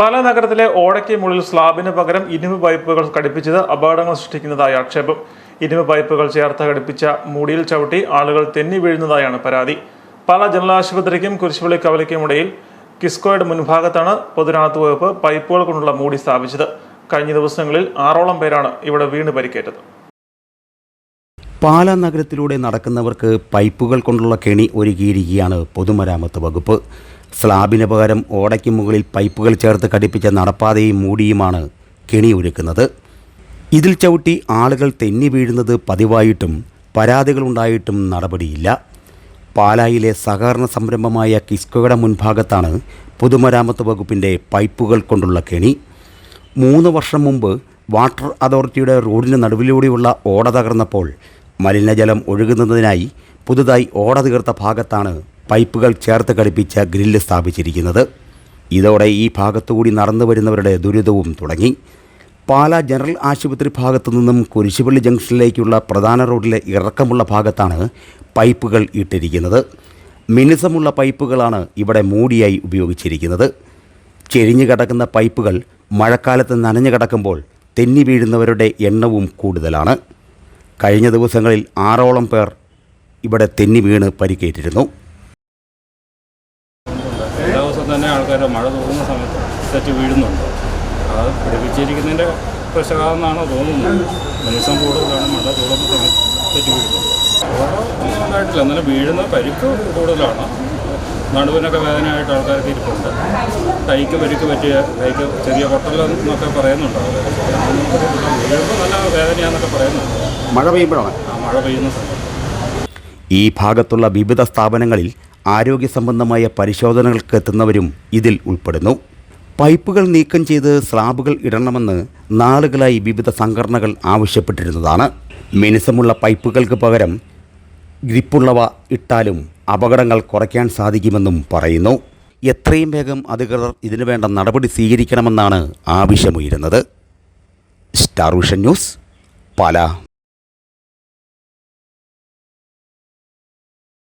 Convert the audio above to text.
പാലാ നഗരത്തിലെ ഓടയ്ക്ക് മുകളിൽ സ്ലാബിന് പകരം ഇരുമ്പ് പൈപ്പുകൾ ഘടിപ്പിച്ചത് അപകടങ്ങൾ സൃഷ്ടിക്കുന്നതായി ആക്ഷേപം. ഇരുമ്പ് പൈപ്പുകൾ ചേർത്ത് ഘടിപ്പിച്ച മൂടിയിൽ ചവിട്ടി ആളുകൾ തെന്നി വീഴുന്നതായാണ് പരാതി. പല ജനറൽ ആശുപത്രിക്കും കുരിശുപള്ളി കവലയ്ക്കും ഇടയിൽ കിസ്കോയുടെ മുൻഭാഗത്താണ് പൊതുരാത്ത് വകുപ്പ് പൈപ്പുകൾ കൊണ്ടുള്ള മൂടി സ്ഥാപിച്ചത്. കഴിഞ്ഞ ദിവസങ്ങളിൽ ആറോളം പേരാണ് ഇവിടെ വീണ് പരിക്കേറ്റത്. പാലാ നഗരത്തിലൂടെ നടക്കുന്നവർക്ക് പൈപ്പുകൾ കൊണ്ടുള്ള കെണി ഒരുക്കിയിരിക്കുകയാണ് പൊതുമരാമത്ത് വകുപ്പ്. സ്ലാബിന് പകരം ഓടയ്ക്ക് മുകളിൽ പൈപ്പുകൾ ചേർത്ത് ഘടിപ്പിച്ച നടപ്പാതയും മൂടിയുമാണ് കെണി ഒരുക്കുന്നത്. ഇതിൽ ചവിട്ടി ആളുകൾ തെന്നി വീഴുന്നത് പതിവായിട്ടും പരാതികളുണ്ടായിട്ടും നടപടിയില്ല. പാലായിലെ സഹകരണ സംരംഭമായ കിസ്കോയുടെ മുൻഭാഗത്താണ് പൊതുമരാമത്ത് വകുപ്പിന്റെ പൈപ്പുകൾ കൊണ്ടുള്ള കെണി. മൂന്ന് വർഷം മുമ്പ് വാട്ടർ അതോറിറ്റിയുടെ റോഡിന് നടുവിലൂടെയുള്ള ഓട തകർന്നപ്പോൾ മലിനജലം ഒഴുകുന്നതിനായി പുതുതായി ഓട തീർത്ത ഭാഗത്താണ് പൈപ്പുകൾ ചേർത്ത് ഘടിപ്പിച്ച ഗ്രില്ല് സ്ഥാപിച്ചിരിക്കുന്നത്. ഇതോടെ ഈ ഭാഗത്തുകൂടി നടന്നു വരുന്നവരുടെ ദുരിതവും തുടങ്ങി. പാലാ ജനറൽ ആശുപത്രി ഭാഗത്തു നിന്നും കുരിശുപള്ളി ജംഗ്ഷനിലേക്കുള്ള പ്രധാന റോഡിലെ ഇറക്കമുള്ള ഭാഗത്താണ് പൈപ്പുകൾ ഇട്ടിരിക്കുന്നത്. മിനുസമുള്ള പൈപ്പുകളാണ് ഇവിടെ മൂടിയായി ഉപയോഗിച്ചിരിക്കുന്നത്. ചെരിഞ്ഞു കിടക്കുന്ന പൈപ്പുകൾ മഴക്കാലത്ത് നനഞ്ഞു കിടക്കുമ്പോൾ തെന്നി വീഴുന്നവരുടെ എണ്ണവും കൂടുതലാണ്. കഴിഞ്ഞ ദിവസങ്ങളിൽ ആറോളം പേർ ഇവിടെ തെന്നി വീണ് പരിക്കേറ്റിരുന്നു. എല്ലാ ദിവസവും തന്നെ ആൾക്കാർ മഴ തോന്നുന്ന സമയത്ത് തെറ്റ് വീഴുന്നുണ്ട്. അത് പിടിപ്പിച്ചിരിക്കുന്നതിന്റെ പ്രശ്നമാണെന്നാണ് തോന്നുന്നത്. മനുഷ്യൻ കൂടുതലാണ് മഴ തോന്നുന്ന സമയത്ത് തെറ്റ് വീഴുന്നത്. ഉണ്ടായിട്ടില്ല എന്നാലും വീഴുന്ന പരിക്ക് കൂടുതലാണ്. നടുവിനൊക്കെ വേദനയായിട്ട് ആൾക്കാർക്ക് ഇരിപ്പുണ്ട്. കൈക്ക് പരിക്ക് പറ്റിയ കൈക്ക് ചെറിയ പൊട്ടലെന്നൊക്കെ പറയുന്നുണ്ട് ആൾക്കാർ വീഴുമ്പോൾ നല്ല വേദനയാണെന്നൊക്കെ പറയുന്നുണ്ട്. മഴ പെയ്യുമ്പോഴാണ്. മഴ ഈ ഭാഗത്തുള്ള വിവിധ സ്ഥാപനങ്ങളിൽ ആരോഗ്യ സംബന്ധമായ പരിശോധനകൾക്ക് എത്തുന്നവരും ഇതിൽ ഉൾപ്പെടുന്നു. പൈപ്പുകൾ നീക്കം ചെയ്ത് സ്ലാബുകൾ ഇടണമെന്ന് നാളുകളായി വിവിധ സംഘടനകൾ ആവശ്യപ്പെട്ടിരുന്നതാണ്. മിനുസമുള്ള പൈപ്പുകൾക്ക് പകരം ഗ്രിപ്പുള്ളവ ഇട്ടാലും അപകടങ്ങൾ കുറയ്ക്കാൻ സാധിക്കുമെന്നും പറയുന്നു. എത്രയും വേഗം അധികൃതർ ഇതിനു വേണ്ട നടപടി സ്വീകരിക്കണമെന്നാണ് ആവശ്യമുയരുന്നത്. Star vision news Pala.